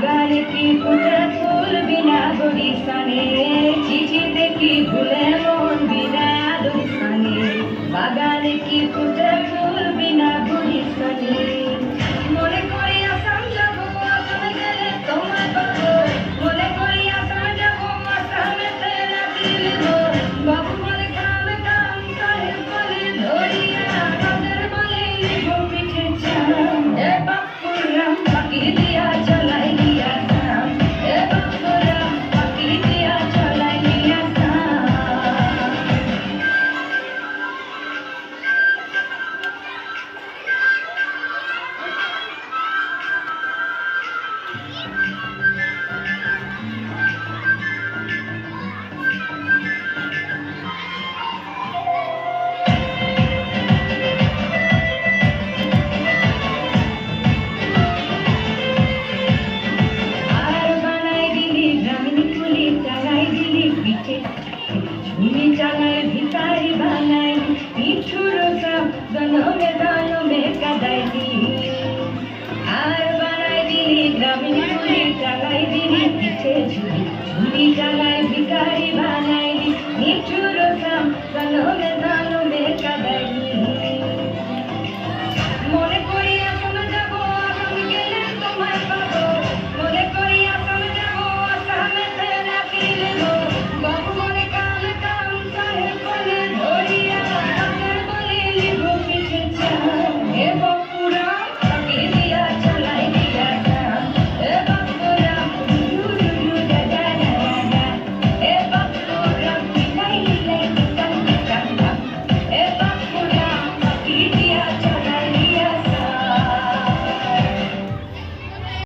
বাগানে কি ফুটে ফুল বিনা দরিসানে চিঠি দেখি ভুলে মন বিনা দরিসানে বাগানে কি ফুটে ফুল বিনা দরিসানে মনে করি আসাম যাব তুমি গেলে তোমার কত মনে করি আসাম যাব মাথামে তেলা দিল। বাবু মনে কামে কাম করে বলে, ধরিয়া কাদের বলে, লিখো পিঠে চা এ বাপুরাম পাখি ঝুলি চালাই ভিকারি বানাই পিঠুর সব দনমে দনমে কাদাই